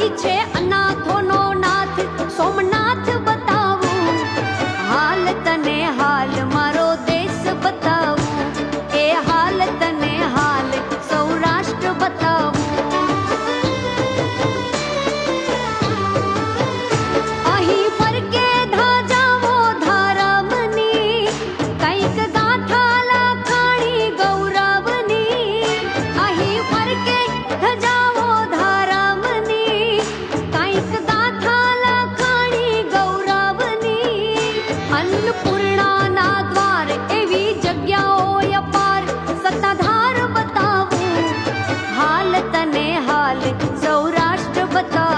ઈચ્છે અનાથોનો નાથ સોમનાથ અન્નપૂર્ણાના દ્વાર એવી જગ્યાઓ અપાર સત્તાધાર બતાવું. હાલ તને હાલ સૌરાષ્ટ્ર બતાવું.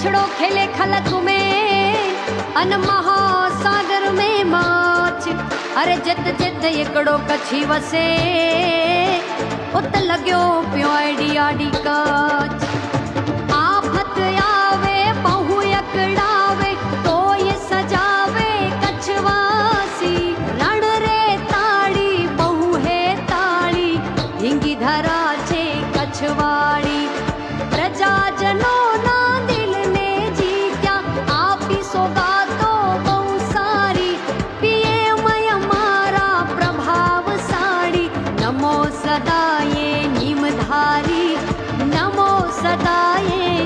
कछड़ो खेले खलक में अन महासागर में माछ अरे जित जित एकड़ो कछी वसे उत लॻियो पियो आडी आडी काच ये निमधारी। नमो सदाये